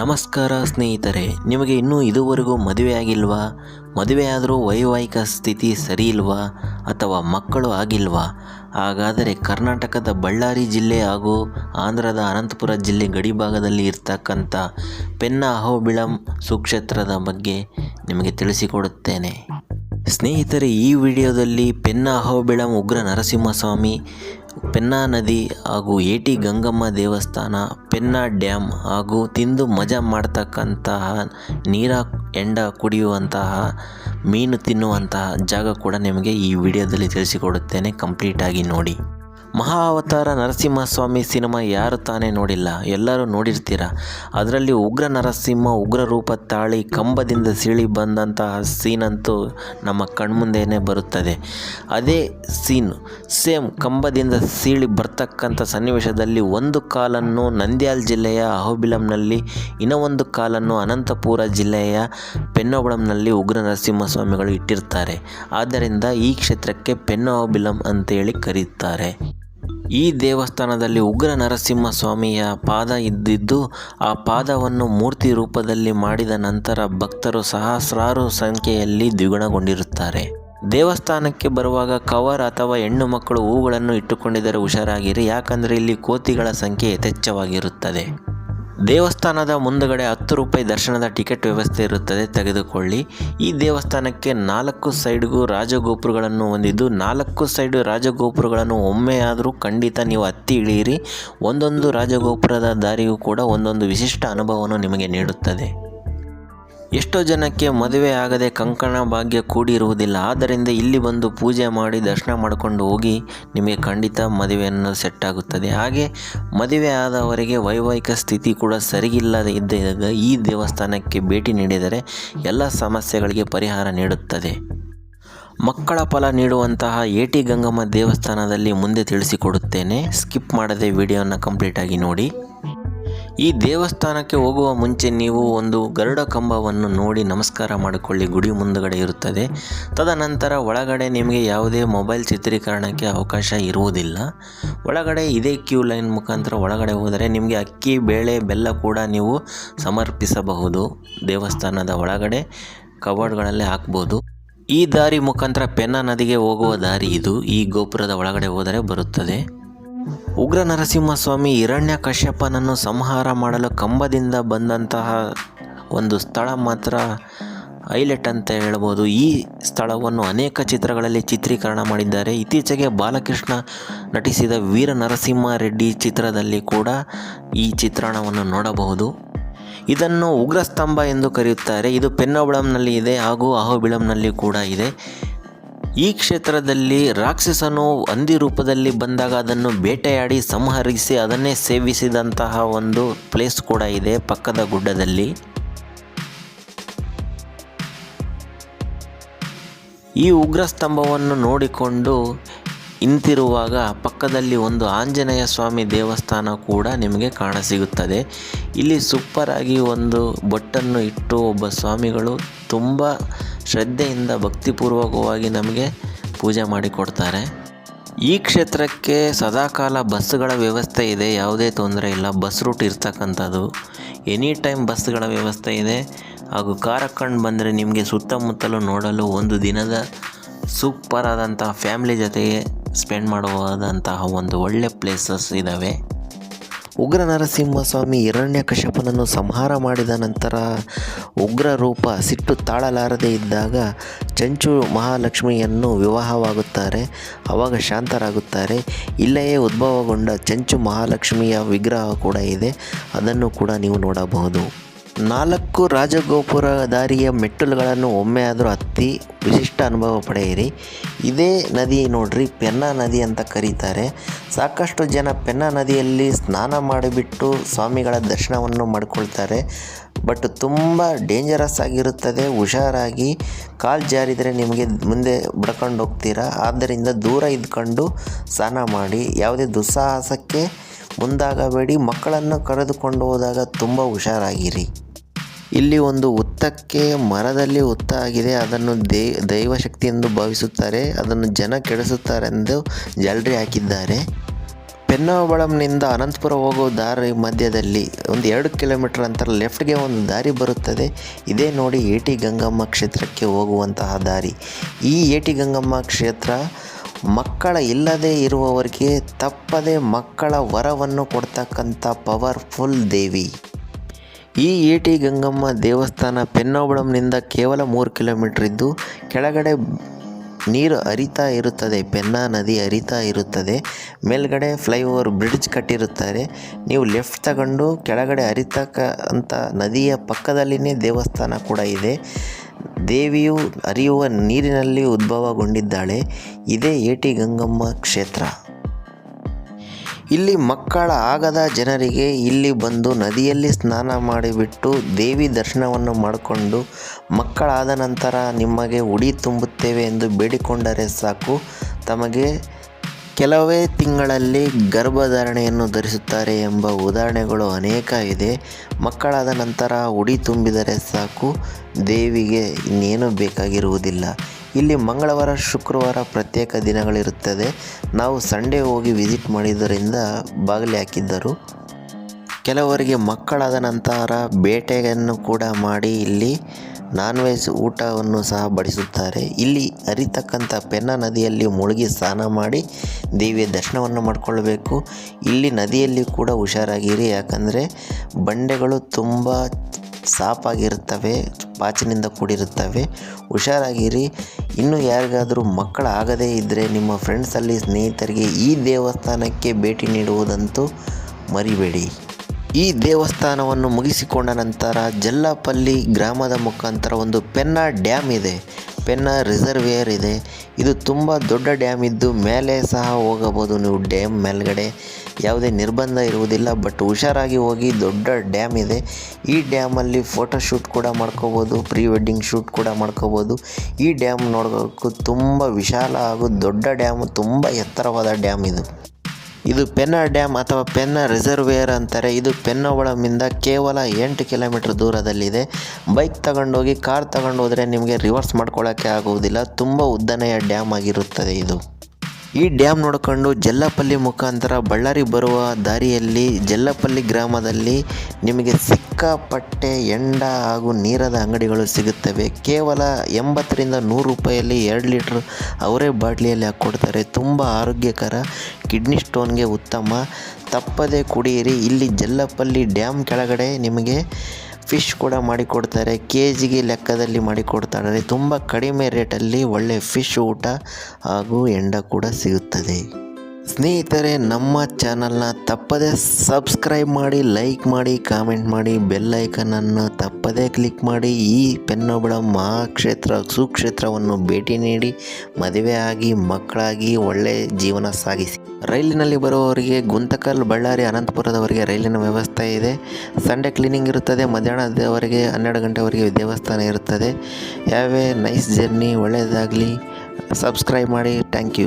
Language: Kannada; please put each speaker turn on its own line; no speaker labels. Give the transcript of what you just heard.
ನಮಸ್ಕಾರ ಸ್ನೇಹಿತರೆ, ನಿಮಗೆ ಇನ್ನೂ ಇದುವರೆಗೂ ಮದುವೆಯಾಗಿಲ್ವಾ ಮದುವೆಯಾದರೂ ವೈವಾಹಿಕ ಸ್ಥಿತಿ ಸರಿ ಇಲ್ವಾ ಅಥವಾ ಮಕ್ಕಳು ಆಗಿಲ್ವಾ? ಹಾಗಾದರೆ ಕರ್ನಾಟಕದ ಬಳ್ಳಾರಿ ಜಿಲ್ಲೆ ಹಾಗೂ ಆಂಧ್ರದ ಅನಂತಪುರ ಜಿಲ್ಲೆ ಗಡಿಭಾಗದಲ್ಲಿ ಇರ್ತಕ್ಕಂಥ ಪೆನ್ನ ಅಹೋಬಿಳಂ ಸುಕ್ಷೇತ್ರದ ಬಗ್ಗೆ ನಿಮಗೆ ತಿಳಿಸಿಕೊಡುತ್ತೇನೆ. ಸ್ನೇಹಿತರೆ, ಈ ವಿಡಿಯೋದಲ್ಲಿ ಪೆನ್ನ ಅಹೋಬಿಳಂ ಉಗ್ರ ನರಸಿಂಹಸ್ವಾಮಿ ಪೆನ್ನಾ ನದಿ ಹಾಗೂ ಏಟಿ ಗಂಗಮ್ಮ ದೇವಸ್ಥಾನ, ಪೆನ್ನಾ ಡ್ಯಾಮ್ ಹಾಗೂ ತಿಂದು ಮಜಾ ಮಾಡ್ತಕ್ಕಂತಹ ನೀರ ಎಂಡ ಕುಡಿಯುವಂತಹ, ಮೀನು ತಿನ್ನುವಂತಹ ಜಾಗ ಕೂಡ ನಿಮಗೆ ಈ ವಿಡಿಯೋದಲ್ಲಿ ತಿಳಿಸಿಕೊಡುತ್ತೇನೆ. ಕಂಪ್ಲೀಟಾಗಿ ನೋಡಿ. ಮಹಾ ಅವತಾರ ನರಸಿಂಹಸ್ವಾಮಿ ಸಿನಿಮಾ ಯಾರು ತಾನೇ ನೋಡಿಲ್ಲ, ಎಲ್ಲರೂ ನೋಡಿರ್ತೀರ? ಅದರಲ್ಲಿ ಉಗ್ರ ನರಸಿಂಹ, ಉಗ್ರ ರೂಪ ತಾಳಿ, ಕಂಬದಿಂದ ಸೀಳಿ ಬಂದಂತಹ ಸೀನಂತೂ ನಮ್ಮ ಕಣ್ಮುಂದೆಯೇ ಬರುತ್ತದೆ. ಅದೇ ಸೀನ್ ಸೇಮ್ ಕಂಬದಿಂದ ಸೀಳಿ ಬರ್ತಕ್ಕಂಥ ಸನ್ನಿವೇಶದಲ್ಲಿ ಒಂದು ಕಾಲನ್ನು ನಂದ್ಯಾಲ್ ಜಿಲ್ಲೆಯ ಅಹೋಬಿಲಂನಲ್ಲಿ ಇನ್ನೂ ಒಂದು ಕಾಲನ್ನು ಅನಂತಪುರ ಜಿಲ್ಲೆಯ ಪೆನ್ನೋಬಳಂನಲ್ಲಿ ಉಗ್ರ ನರಸಿಂಹಸ್ವಾಮಿಗಳು ಇಟ್ಟಿರ್ತಾರೆ. ಆದ್ದರಿಂದ ಈ ಕ್ಷೇತ್ರಕ್ಕೆ ಪೆನ್ನೋಬಿಲಂ ಅಂತೇಳಿ ಕರೆಯುತ್ತಾರೆ ಈ ದೇವಸ್ಥಾನದಲ್ಲಿ ಉಗ್ರ ನರಸಿಂಹ ಸ್ವಾಮಿಯ ಪಾದ ಇದ್ದಿದ್ದು, ಆ ಪಾದವನ್ನು ಮೂರ್ತಿ ರೂಪದಲ್ಲಿ ಮಾಡಿದ ನಂತರ ಭಕ್ತರು ಸಹಸ್ರಾರು ಸಂಖ್ಯೆಯಲ್ಲಿ ದ್ವಿಗುಣಗೊಂಡಿರುತ್ತಾರೆ. ದೇವಸ್ಥಾನಕ್ಕೆ ಬರುವಾಗ ಕವರ್ ಅಥವಾ ಹೆಣ್ಣು ಮಕ್ಕಳು ಹೂಗಳನ್ನು ಇಟ್ಟುಕೊಂಡಿದ್ದರೆ ಹುಷಾರಾಗಿರಿ, ಯಾಕಂದರೆ ಇಲ್ಲಿ ಕೋತಿಗಳ ಸಂಖ್ಯೆ ಯಥೇಚ್ಛವಾಗಿರುತ್ತದೆ. ದೇವಸ್ಥಾನದ ಮುಂದುಗಡೆ ಹತ್ತು ರೂಪಾಯಿ ದರ್ಶನದ ಟಿಕೆಟ್ ವ್ಯವಸ್ಥೆ ಇರುತ್ತದೆ, ತೆಗೆದುಕೊಳ್ಳಿ. ಈ ದೇವಸ್ಥಾನಕ್ಕೆ ನಾಲ್ಕು ಸೈಡ್ಗೂ ರಾಜಗೋಪುರಗಳನ್ನು ಹೊಂದಿದ್ದು, ನಾಲ್ಕು ಸೈಡ್ ರಾಜಗೋಪುರಗಳನ್ನು ಒಮ್ಮೆಯಾದರೂ ಖಂಡಿತ ನೀವು ಹತ್ತಿ ಇಳಿಯಿರಿ. ಒಂದೊಂದು ರಾಜಗೋಪುರದ ದಾರಿಯೂ ಕೂಡ ಒಂದೊಂದು ವಿಶಿಷ್ಟ ಅನುಭವವನ್ನು ನಿಮಗೆ ನೀಡುತ್ತದೆ. ಎಷ್ಟೋ ಜನಕ್ಕೆ ಮದುವೆ ಆಗದೆ ಕಂಕಣ ಭಾಗ್ಯ ಕೂಡಿರುವುದಿಲ್ಲ. ಆದ್ದರಿಂದ ಇಲ್ಲಿ ಬಂದು ಪೂಜೆ ಮಾಡಿ ದರ್ಶನ ಮಾಡಿಕೊಂಡು ಹೋಗಿ ನಿಮಗೆ ಖಂಡಿತ ಮದುವೆಯನ್ನು ಸೆಟ್ ಆಗುತ್ತದೆ. ಹಾಗೆ ಮದುವೆ ಆದವರಿಗೆ ವೈವಾಹಿಕ ಸ್ಥಿತಿ ಕೂಡ ಸರಿಗಿಲ್ಲದೆ ಇದ್ದಾಗ ಈ ದೇವಸ್ಥಾನಕ್ಕೆ ಭೇಟಿ ನೀಡಿದರೆ ಎಲ್ಲ ಸಮಸ್ಯೆಗಳಿಗೆ ಪರಿಹಾರ ನೀಡುತ್ತದೆ. ಮಕ್ಕಳ ಫಲ ನೀಡುವಂತಹ ಏಟಿ ಗಂಗಮ್ಮ ದೇವಸ್ಥಾನದಲ್ಲಿ ಮುಂದೆ ತಿಳಿಸಿಕೊಡುತ್ತೇನೆ. ಸ್ಕಿಪ್ ಮಾಡದೆ ವಿಡಿಯೋನ ಕಂಪ್ಲೀಟಾಗಿ ನೋಡಿ. ಈ ದೇವಸ್ಥಾನಕ್ಕೆ ಹೋಗುವ ಮುಂಚೆ ನೀವು ಒಂದು ಗರುಡ ಕಂಬವನ್ನು ನೋಡಿ ನಮಸ್ಕಾರ ಮಾಡಿಕೊಳ್ಳಿ. ಗುಡಿ ಮುಂದುಗಡೆ ಇರುತ್ತದೆ. ತದನಂತರ ಒಳಗಡೆ ನಿಮಗೆ ಯಾವುದೇ ಮೊಬೈಲ್ ಚಿತ್ರೀಕರಣಕ್ಕೆ ಅವಕಾಶ ಇರುವುದಿಲ್ಲ. ಒಳಗಡೆ ಇದೇ ಕ್ಯೂ ಲೈನ್ ಮುಖಾಂತರ ಒಳಗಡೆ ಹೋದರೆ ನಿಮಗೆ ಅಕ್ಕಿ, ಬೇಳೆ, ಬೆಲ್ಲ ಕೂಡ ನೀವು ಸಮರ್ಪಿಸಬಹುದು. ದೇವಸ್ಥಾನದ ಒಳಗಡೆ ಕಬೋರ್ಡ್ಗಳಲ್ಲಿ ಹಾಕ್ಬೋದು. ಈ ದಾರಿ ಮುಖಾಂತರ ಪೆನ್ನ ನದಿಗೆ ಹೋಗುವ ದಾರಿ ಇದು. ಈ ಗೋಪುರದ ಒಳಗಡೆ ಹೋದರೆ ಬರುತ್ತದೆ. ಉಗ್ರ ನರಸಿಂಹಸ್ವಾಮಿ ಹಿರಣ್ಯ ಕಶ್ಯಪನನ್ನು ಸಂಹಾರ ಮಾಡಲು ಕಂಬದಿಂದ ಬಂದಂತಹ ಒಂದು ಸ್ಥಳ ಮಾತ್ರ ಹೈಲೈಟ್ ಅಂತ ಹೇಳ್ಬೋದು. ಈ ಸ್ಥಳವನ್ನು ಅನೇಕ ಚಿತ್ರಗಳಲ್ಲಿ ಚಿತ್ರೀಕರಣ ಮಾಡಿದ್ದಾರೆ. ಇತ್ತೀಚೆಗೆ ಬಾಲಕೃಷ್ಣ ನಟಿಸಿದ ವೀರ ನರಸಿಂಹ ರೆಡ್ಡಿ ಚಿತ್ರದಲ್ಲಿ ಕೂಡ ಈ ಚಿತ್ರಣವನ್ನು ನೋಡಬಹುದು. ಇದನ್ನು ಉಗ್ರಸ್ತಂಭ ಎಂದು ಕರೆಯುತ್ತಾರೆ. ಇದು ಪೆನ್ನೋಬಳಂನಲ್ಲಿ ಇದೆ ಹಾಗೂ ಅಹೋಬಿಳಂನಲ್ಲಿ ಕೂಡ ಇದೆ. ಈ ಕ್ಷೇತ್ರದಲ್ಲಿ ರಾಕ್ಷಸನು ಹಂದಿ ರೂಪದಲ್ಲಿ ಬಂದಾಗ ಅದನ್ನು ಬೇಟೆಯಾಡಿ ಸಂಹರಿಸಿ ಅದನ್ನೇ ಸೇವಿಸಿದಂತಹ ಒಂದು ಪ್ಲೇಸ್ ಕೂಡ ಇದೆ ಪಕ್ಕದ ಗುಡ್ಡದಲ್ಲಿ. ಈ ಉಗ್ರ ಸ್ತಂಭವನ್ನು ನೋಡಿಕೊಂಡು ಇಂತಿರುವಾಗ ಪಕ್ಕದಲ್ಲಿ ಒಂದು ಆಂಜನೇಯ ಸ್ವಾಮಿ ದೇವಸ್ಥಾನ ಕೂಡ ನಿಮಗೆ ಕಾಣಸಿಗುತ್ತದೆ. ಇಲ್ಲಿ ಸೂಪರಾಗಿ ಒಂದು ಬೊಟ್ಟನ್ನು ಇಟ್ಟು ಒಬ್ಬ ಸ್ವಾಮಿಗಳು ತುಂಬ ಶ್ರದ್ಧೆಯಿಂದ, ಭಕ್ತಿಪೂರ್ವಕವಾಗಿ ನಮಗೆ ಪೂಜೆ ಮಾಡಿಕೊಡ್ತಾರೆ. ಈ ಕ್ಷೇತ್ರಕ್ಕೆ ಸದಾಕಾಲ ಬಸ್ಸುಗಳ ವ್ಯವಸ್ಥೆ ಇದೆ, ಯಾವುದೇ ತೊಂದರೆ ಇಲ್ಲ. ಬಸ್ ರೂಟ್ ಇರ್ತಕ್ಕಂಥದ್ದು. ಎನಿ ಟೈಮ್ ಬಸ್ಗಳ ವ್ಯವಸ್ಥೆ ಇದೆ. ಹಾಗೂ ಕಾರಕ್ಕಂಡು ಬಂದರೆ ನಿಮಗೆ ಸುತ್ತಮುತ್ತಲು ನೋಡಲು ಒಂದು ದಿನದ ಸೂಪರ್ ಆದಂತಹ ಫ್ಯಾಮ್ಲಿ ಜೊತೆಗೆ ಸ್ಪೆಂಡ್ ಮಾಡುವಾದಂತಹ ಒಂದು ಒಳ್ಳೆ ಪ್ಲೇಸಸ್ ಇದ್ದಾವೆ ಉಗ್ರ ನರಸಿಂಹಸ್ವಾಮಿ ಹಿರಣ್ಯಕಶಪನನ್ನು ಸಂಹಾರ ಮಾಡಿದ ನಂತರ ಉಗ್ರ ರೂಪ ಸಿಟ್ಟು ತಾಳಲಾರದೆ ಇದ್ದಾಗ ಚಂಚು ಮಹಾಲಕ್ಷ್ಮಿಯನ್ನು ವಿವಾಹವಾಗುತ್ತಾರೆ ಆವಾಗ ಶಾಂತರಾಗುತ್ತಾರೆ. ಇಲ್ಲಯೇ ಉದ್ಭವಗೊಂಡ ಚಂಚು ಮಹಾಲಕ್ಷ್ಮಿಯ ವಿಗ್ರಹ ಕೂಡ ಇದೆ, ಅದನ್ನು ಕೂಡ ನೀವು ನೋಡಬಹುದು. ನಾಲ್ಕು ರಾಜಗೋಪುರ ದಾರಿಯ ಮೆಟ್ಟಲುಗಳನ್ನು ಒಮ್ಮೆ ಆದರೂ ಹತ್ತಿ ವಿಶಿಷ್ಟ ಅನುಭವ ಪಡೆಯಿರಿ. ಇದೇ ನದಿ ನೋಡ್ರಿ, ಪೆನ್ನಾ ನದಿ ಅಂತ ಕರೀತಾರೆ. ಸಾಕಷ್ಟು ಜನ ಪೆನ್ನಾ ನದಿಯಲ್ಲಿ ಸ್ನಾನ ಮಾಡಿಬಿಟ್ಟು ಸ್ವಾಮಿಗಳ ದರ್ಶನವನ್ನು ಮಾಡಿಕೊಳ್ತಾರೆ. ಬಟ್ ತುಂಬ ಡೇಂಜರಸ್ ಆಗಿರುತ್ತದೆ, ಹುಷಾರಾಗಿ ಕಾಲು ಜಾರಿದರೆ ನಿಮಗೆ ಮುಂದೆ ಬಡ್ಕೊಂಡು ಹೋಗ್ತೀರಾ? ಆದ್ದರಿಂದ ದೂರ ಇದ್ಕೊಂಡು ಸ್ನಾನ ಮಾಡಿ. ಯಾವುದೇ ದುಸ್ಸಾಹಸಕ್ಕೆ ಮುಂದಾಗಬೇಡಿ. ಮಕ್ಕಳನ್ನು ಕರೆದುಕೊಂಡು ಹೋದಾಗ ತುಂಬ ಹುಷಾರಾಗಿರಿ. ಇಲ್ಲಿ ಒಂದು ಹುತ್ತಕ್ಕೆ ಮರದಲ್ಲಿ ಹುತ್ತ ಆಗಿದೆ. ಅದನ್ನು ದೇ, ದೈವಶಕ್ತಿ ಎಂದು ಭಾವಿಸುತ್ತಾರೆ. ಅದನ್ನು ಜನ ಕೆಡಿಸುತ್ತಾರೆಂದು ಜಾಲರಿ ಹಾಕಿದ್ದಾರೆ. ಪೆನ್ನಾವಳಂನಿಂದ ಅನಂತಪುರ ಹೋಗೋ ದಾರಿ ಮಧ್ಯದಲ್ಲಿ ಒಂದು ಎರಡು ಕಿಲೋಮೀಟರ್ ಅಂತರ ಲೆಫ್ಟ್ಗೆ ಒಂದು ದಾರಿ ಬರುತ್ತದೆ. ಇದೇ ನೋಡಿ ಏಟಿ ಗಂಗಮ್ಮ ಕ್ಷೇತ್ರಕ್ಕೆ ಹೋಗುವಂತಹ ದಾರಿ. ಈ ಏಟಿ ಗಂಗಮ್ಮ ಕ್ಷೇತ್ರ ಮಕ್ಕಳ ಇಲ್ಲದೆ ಇರುವವರಿಗೆ ತಪ್ಪದೆ ಮಕ್ಕಳ ವರವನ್ನು ಕೊಡ್ತಕ್ಕಂಥ ಪವರ್ಫುಲ್ ದೇವಿ. ಈ ಏಟಿ ಗಂಗಮ್ಮ ದೇವಸ್ಥಾನ ಪೆನ್ನೋಬಳಂನಿಂದ ಕೇವಲ ಮೂರು ಕಿಲೋಮೀಟರ್ ಇದ್ದು, ಕೆಳಗಡೆ ನೀರು ಹರಿತಾ ಇರುತ್ತದೆ, ಪೆನ್ನಾ ನದಿ ಹರಿತಾ ಇರುತ್ತದೆ, ಮೇಲ್ಗಡೆ ಫ್ಲೈಓವರ್ ಬ್ರಿಡ್ಜ್ ಕಟ್ಟಿರುತ್ತಾರೆ. ನೀವು ಲೆಫ್ಟ್ ತಗೊಂಡು ಕೆಳಗಡೆ ಹರಿತಕ್ಕ ಅಂತ ನದಿಯ ಪಕ್ಕದಲ್ಲಿನೇ ದೇವಸ್ಥಾನ ಕೂಡ ಇದೆ. ದೇವಿಯು ಹರಿಯುವ ನೀರಿನಲ್ಲಿ ಉದ್ಭವಗೊಂಡಿದ್ದಾಳೆ. ಇದೇ ಏಟಿ ಗಂಗಮ್ಮ ಕ್ಷೇತ್ರ. ಇಲ್ಲಿ ಮಕ್ಕಳ ಆಗದ ಜನರಿಗೆ ಇಲ್ಲಿ ಬಂದು ನದಿಯಲ್ಲಿ ಸ್ನಾನ ಮಾಡಿಬಿಟ್ಟು ದೇವಿ ದರ್ಶನವನ್ನು ಮಾಡಿಕೊಂಡು ಮಕ್ಕಳಾದ ನಂತರ ನಿಮಗೆ ಉಡಿ ತುಂಬುತ್ತೇವೆ ಎಂದು ಬೇಡಿಕೊಂಡರೆ ಸಾಕು. ತಮಗೆ ಕೆಲವೇ ತಿಂಗಳಲ್ಲಿ ಗರ್ಭಧಾರಣೆಯನ್ನು ಧರಿಸುತ್ತಾರೆ ಎಂಬ ಉದಾಹರಣೆಗಳು ಅನೇಕ ಇದೆ. ಮಕ್ಕಳಾದ ನಂತರ ಉಡಿ ತುಂಬಿದರೆ ಸಾಕು, ದೇವಿಗೆ ಇನ್ನೇನು ಬೇಕಾಗಿರುವುದಿಲ್ಲ. ಇಲ್ಲಿ ಮಂಗಳವಾರ, ಶುಕ್ರವಾರ ಪ್ರತ್ಯೇಕ ದಿನಗಳಿರುತ್ತದೆ. ನಾವು ಸಂಡೇ ಹೋಗಿ ವಿಸಿಟ್ ಮಾಡಿದ್ದರಿಂದ ಬಾಗಿಲು ಹಾಕಿದ್ದರು. ಕೆಲವರಿಗೆ ಮಕ್ಕಳಾದ ನಂತರ ಬೇಟೆಯನ್ನು ಕೂಡ ಮಾಡಿ ಇಲ್ಲಿ ನಾನ್ ವೆಜ್ ಊಟವನ್ನು ಸಹ ಬಡಿಸುತ್ತಾರೆ. ಇಲ್ಲಿ ಹರಿತಕ್ಕಂಥ ಪೆನ್ನ ನದಿಯಲ್ಲಿ ಮುಳುಗಿ ಸ್ನಾನ ಮಾಡಿ ದೇವಿಯ ದರ್ಶನವನ್ನು ಮಾಡಿಕೊಳ್ಬೇಕು. ಇಲ್ಲಿ ನದಿಯಲ್ಲಿ ಕೂಡ ಹುಷಾರಾಗಿರಿ, ಯಾಕಂದರೆ ಬಂಡೆಗಳು ತುಂಬ ಸಾಪಾಗಿರುತ್ತವೆ, ಪಾಚಿನಿಂದ ಕೂಡಿರುತ್ತವೆ. ಹುಷಾರಾಗಿರಿ. ಇನ್ನು ಯಾರಿಗಾದರೂ ಮಕ್ಕಳಾಗದೇ ಇದ್ದರೆ ನಿಮ್ಮ ಫ್ರೆಂಡ್ಸಲ್ಲಿ ಸ್ನೇಹಿತರಿಗೆ ಈ ದೇವಸ್ಥಾನಕ್ಕೆ ಭೇಟಿ ನೀಡುವುದಂತೂ ಮರಿಬೇಡಿ. ಈ ದೇವಸ್ಥಾನವನ್ನು ಮುಗಿಸಿಕೊಂಡ ನಂತರ ಜಲ್ಲಪಲ್ಲಿ ಗ್ರಾಮದ ಮುಖಾಂತರ ಒಂದು ಪೆನ್ನ ಡ್ಯಾಮ್ ಇದೆ. ಪೆನ್ನ ರಿಸರ್ವೇರ್ ಇದೆ. ಇದು ತುಂಬ ದೊಡ್ಡ ಡ್ಯಾಮ್ ಇದ್ದು ಮೇಲೆ ಸಹ ಹೋಗಬಹುದು ನೀವು ಡ್ಯಾಮ್ ಮೇಲ್ಗಡೆ. ಯಾವುದೇ ನಿರ್ಬಂಧ ಇರುವುದಿಲ್ಲ, ಬಟ್ ಹುಷಾರಾಗಿ ಹೋಗಿ ದೊಡ್ಡ ಡ್ಯಾಮ್ ಇದೆ. ಈ ಡ್ಯಾಮಲ್ಲಿ ಫೋಟೋಶೂಟ್ ಕೂಡ ಮಾಡ್ಕೋಬೋದು ಪ್ರೀ ವೆಡ್ಡಿಂಗ್ ಶೂಟ್ ಕೂಡ ಮಾಡ್ಕೋಬೋದು ಈ ಡ್ಯಾಮ್ ನೋಡೋಕ್ಕೂ ತುಂಬ ವಿಶಾಲ ಹಾಗೂ ದೊಡ್ಡ ಡ್ಯಾಮ್, ತುಂಬ ಎತ್ತರವಾದ ಡ್ಯಾಮ್ ಇದು. ಇದು ಪೆನ್ನ ಡ್ಯಾಮ್ ಅಥವಾ ಪೆನ್ನ ರಿಸರ್ವೇರ್ ಅಂತಾರೆ. ಇದು ಪೆನ್ನವಳಮಿಂದ ಕೇವಲ ಎಂಟು ಕಿಲೋಮೀಟರ್ ದೂರದಲ್ಲಿದೆ. ಬೈಕ್ ತಗೊಂಡೋಗಿ, ಕಾರ್ ತಗೊಂಡೋದ್ರೆ ನಿಮಗೆ ರಿವರ್ಸ್ ಮಾಡ್ಕೊಳ್ಳೋಕ್ಕೆ ಆಗುವುದಿಲ್ಲ. ತುಂಬ ಉದ್ದನೆಯ ಡ್ಯಾಮ್ ಆಗಿರುತ್ತದೆ ಇದು. ಈ ಡ್ಯಾಮ್ ನೋಡಿಕೊಂಡು ಜಲ್ಲಪಲ್ಲಿ ಮುಖಾಂತರ ಬಳ್ಳಾರಿ ಬರುವ ದಾರಿಯಲ್ಲಿ ಜಲ್ಲಪಲ್ಲಿ ಗ್ರಾಮದಲ್ಲಿ ನಿಮಗೆ ಸಿಕ್ಕಾಪಟ್ಟೆ ಎಂಡ ಹಾಗೂ ನೀರದ ಅಂಗಡಿಗಳು ಸಿಗುತ್ತವೆ. ಕೇವಲ ಎಂಬತ್ತರಿಂದ ನೂರು ರೂಪಾಯಲ್ಲಿ ಎರಡು ಲೀಟ್ರ್ ಅವರೇ ಬಾಟ್ಲಿಯಲ್ಲಿ ಹಾಕ್ಕೊಡ್ತಾರೆ. ತುಂಬ ಆರೋಗ್ಯಕರ, ಕಿಡ್ನಿ ಸ್ಟೋನ್ಗೆ ಉತ್ತಮ. ತಪ್ಪದೇ ಕುಡಿಯಿರಿ. ಇಲ್ಲಿ ಜಲ್ಲಪಲ್ಲಿ ಡ್ಯಾಮ್ ಕೆಳಗಡೆ ನಿಮಗೆ ಫಿಶ್ ಕೂಡ ಮಾಡಿಕೊಡ್ತಾರೆ. ಕೆ ಜಿಗೆ ಲೆಕ್ಕದಲ್ಲಿ ಮಾಡಿಕೊಡ್ತಾರೆ. ತುಂಬ ಕಡಿಮೆ ರೇಟಲ್ಲಿ ಒಳ್ಳೆ ಫಿಶ್ ಊಟ ಹಾಗೂ ಎಂಡ ಕೂಡ ಸಿಗುತ್ತದೆ. ಸ್ನೇಹಿತರೆ, ನಮ್ಮ ಚಾನಲ್ನ ತಪ್ಪದೇ ಸಬ್ಸ್ಕ್ರೈಬ್ ಮಾಡಿ, ಲೈಕ್ ಮಾಡಿ, ಕಾಮೆಂಟ್ ಮಾಡಿ ಬೆಲ್ಲೈಕನನ್ನು ತಪ್ಪದೇ ಕ್ಲಿಕ್ ಮಾಡಿ, ಈ ಪೆನ್ನೊಬ್ಬಳ ಮಹಾಕ್ಷೇತ್ರ, ಸುಕ್ಷೇತ್ರವನ್ನು ಭೇಟಿ ನೀಡಿ, ಮದುವೆ ಆಗಿ, ಮಕ್ಕಳಾಗಿ, ಒಳ್ಳೆ ಜೀವನ ಸಾಗಿಸಿ. ರೈಲಿನಲ್ಲಿ ಬರುವವರಿಗೆ ಗುಂತಕಲ್ ಬಳ್ಳಾರಿ ಅನಂತಪುರದವರಿಗೆ ರೈಲಿನ ವ್ಯವಸ್ಥೆ ಇದೆ. ಸಂಡೇ ಕ್ಲೀನಿಂಗ್ ಇರುತ್ತದೆ, ಮಧ್ಯಾಹ್ನದವರೆಗೆ ಹನ್ನೆರಡು ಗಂಟೆವರೆಗೆ ದೇವಸ್ಥಾನ ಇರುತ್ತದೆ. ಯಾವೇ ನೈಸ್ ಜರ್ನಿ ಒಳ್ಳೆಯದಾಗಲಿ, ಸಬ್ಸ್ಕ್ರೈಬ್ ಮಾಡಿ, ಥ್ಯಾಂಕ್ ಯು.